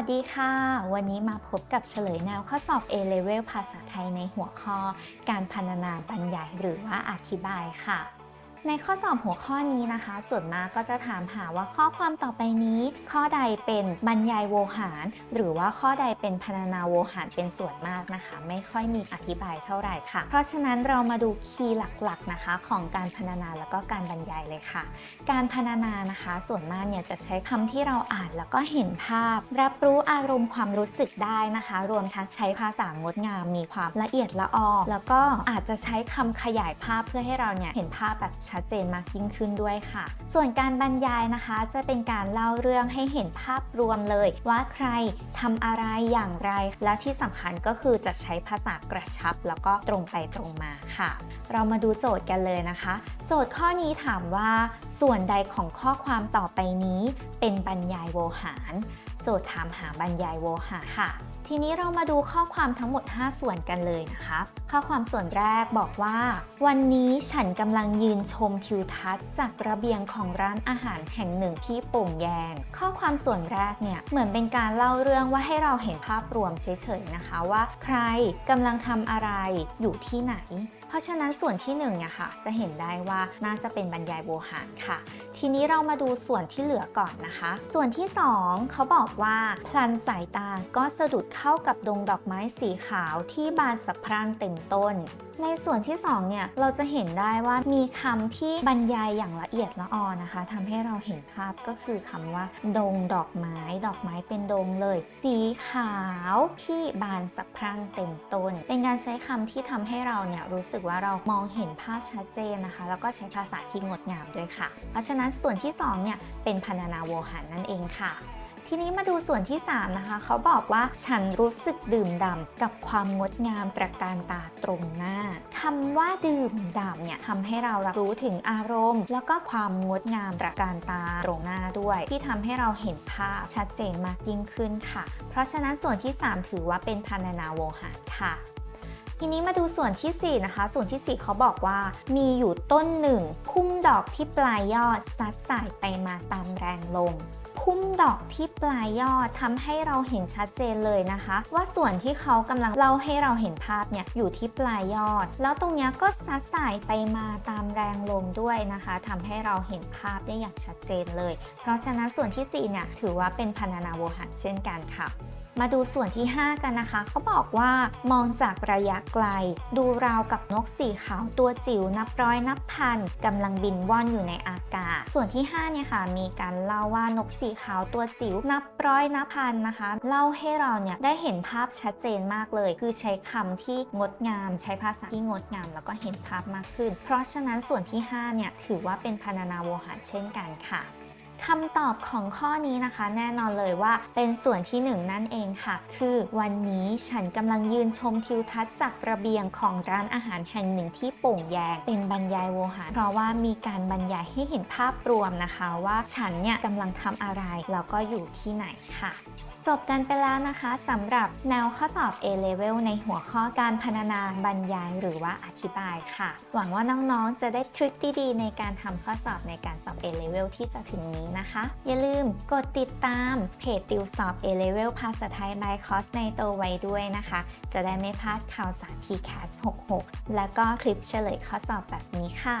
วัสดีค่ะ วันนี้มาพบกับเฉลยแนวข้อสอบ A-Level ภาษาไทยในหัวข้อ การพรรณนาบรรยายหรือว่าอธิบายค่ะ ในข้อสอบหัวข้อนี้นะคะ ส่วนมากก็จะถามหาว่าข้อความต่อไปนี้ ข้อใดเป็นบรรยายโวหาร หรือว่าข้อใดเป็นพรรณนาโวหารเป็นส่วนมากนะคะ ไม่ค่อยมีอธิบายเท่าไหร่ค่ะ เพราะฉะนั้นเรามาดูคีย์หลักๆนะคะ ของการพรรณนาแล้วก็การบรรยายเลยค่ะ การพรรณนานะคะ ส่วนมากเนี่ยจะใช้คำที่เราอ่านแล้วก็เห็นภาพ รับรู้อารมณ์ความรู้สึกได้นะคะ รวมทั้งใช้ภาษางดงามมีความละเอียดละออแล้วก็อาจจะใช้คำขยายภาพเพื่อให้เราเนี่ยเห็นภาพแบบชัดเจนมากยิ่งขึ้นด้วยค่ะ ส่วนการบรรยายนะคะจะเป็นการเล่าเรื่องให้เห็นภาพรวมเลย ว่าใครทำอะไรอย่างไร และที่สำคัญก็คือจะใช้ภาษากระชับ แล้วก็ตรงไปตรงมาค่ะ เรามาดูโจทย์กันเลยนะคะ โจทย์ข้อนี้ถามว่า ส่วนใดของข้อความต่อไปนี้ เป็นบรรยายโวหารโจทย์ถามหาบรรยายโวหารค่ะ ทีนี้เรามาดูข้อความทั้งหมด 5 ส่วนกันเลยนะคะ ข้อความส่วนแรกบอกว่า วันนี้ฉันกำลังยืนชมทิวทัศน์จากระเบียงของร้านอาหารแห่งหนึ่งที่โป่งแยง ข้อความส่วนแรกเนี่ยเหมือนเป็นการเล่าเรื่องว่าให้เราเห็นภาพรวมเฉยๆนะคะว่า ใครกำลังทำอะไรอยู่ที่ไหน เพราะฉะนั้นส่วนที่1เนี่ยค่ะ จะเห็นได้ว่าน่าจะเป็นบรรยายโวหารค่ะ ทีนี้เรามาดูส่วนที่เหลือก่อนนะคะ ส่วนที่ 2 เขาบอกว่าพลันสายตาก็สะดุดเข้ากับดงดอกไม้สีขาวที่บานสะพรั่งเต็มต้น ในส่วนที่2เนี่ยเราจะเห็นได้ว่ามีคำที่บรรยายอย่างละเอียดละออนะคะทำให้เราเห็นภาพก็คือคำว่า ดงดอกไม้ ดอกไม้เป็นดงเลย สีขาวที่บานสะพรั่งเต็มต้น เป็นการใช้คำที่ทำให้เราเนี่ยรู้สึกว่าเรามองเห็นภาพชัดเจนนะคะ แล้วก็ใช้ภาษาที่งดงามด้วยค่ะ เพราะฉะนั้นส่วนที่2เนี่ยเป็นพรรณนาโวหารนั่นเองค่ะ ทีนี้มาดูส่วนที่ 3 นะคะ เขาบอกว่าฉันรู้สึกดื่มด่ำกับความงดงามตระการตาตรงหน้าคำว่าดื่มด่ำเนี่ยทำให้เรารับรู้ถึงอารมณ์ แล้วก็ความงดงามตระการตาตรงหน้าด้วย ที่ทำให้เราเห็นภาพชัดเจนมากยิ่งขึ้นค่ะ เพราะฉะนั้นส่วนที่ 3 ถือว่าเป็นพรรณนาโวหารค่ะทีนี้มาดูส่วนที่ 4 นะคะ ส่วนที่ 4 เขาบอกว่า มีอยู่ต้นหนึ่ง พุ่มดอกที่ปลายยอดซัดสายไปมาตามแรงลม พุ่มดอกที่ปลายยอดทำให้เราเห็นชัดเจนเลยนะคะ ว่าส่วนที่เขากำลังเล่าให้เราเห็นภาพเนี่ยอยู่ที่ปลายยอด แล้วตรงนี้ก็ซัดสายไปมาตามแรงลมด้วยนะคะทำให้เราเห็นภาพได้อย่างชัดเจนเลย เพราะฉะนั้นส่วนที่4เนี่ยถือว่าเป็นพรรณนาโวหารเช่นกันค่ะ มาดูส่วนที่ 5 กันนะคะ เขาบอกว่ามองจากระยะไกล ดูราวกับนกสีขาวตัวจิ๋วนับร้อยนับพันกำลังบินว่อนอยู่ในอากาศ ส่วนที่ 5 เนี่ยค่ะ มีการเล่าว่านกสีขาวตัวจิ๋วนับร้อยนับพันนะคะ เล่าให้เราเนี่ยได้เห็นภาพชัดเจนมากเลย คือใช้คำที่งดงาม ใช้ภาษาที่งดงาม แล้วก็เห็นภาพมากขึ้น เพราะฉะนั้นส่วนที่ 5 เนี่ยถือว่าเป็นพรรณนาโวหารเช่นกันค่ะ คำตอบของข้อนี้นะคะ แน่นอนเลยว่าเป็นส่วนที่1นั่นเองค่ะ คือวันนี้ฉันกำลังยืนชมทิวทัศน์จากระเบียงของร้านอาหารแห่งหนึ่งที่โป่งแยงเป็นบรรยายโวหารเพราะว่ามีการบรรยายให้เห็นภาพรวมนะคะ ว่าฉันเนี่ยกำลังทำอะไรแล้วก็อยู่ที่ไหนค่ะจบกันไปแล้วนะคะสำหรับแนวข้อสอบ A-Level ในหัวข้อการพรรณนาบรรยายหรือว่าอธิบายค่ะ หวังว่าน้องๆ จะได้ทริคดีๆ ในการทำข้อสอบในการสอบ A-Level ที่จะถึงนี้นะคะ อย่าลืมกดติดตามเพจติวสอบ A-Level ภาษาไทย by c o s ในตัวไว้ด้วยนะคะ จะได้ไม่พลาดข่าวสาร TCAS 66 แล้วก็คลิปเฉลยข้อสอบแบบนี้ค่ะ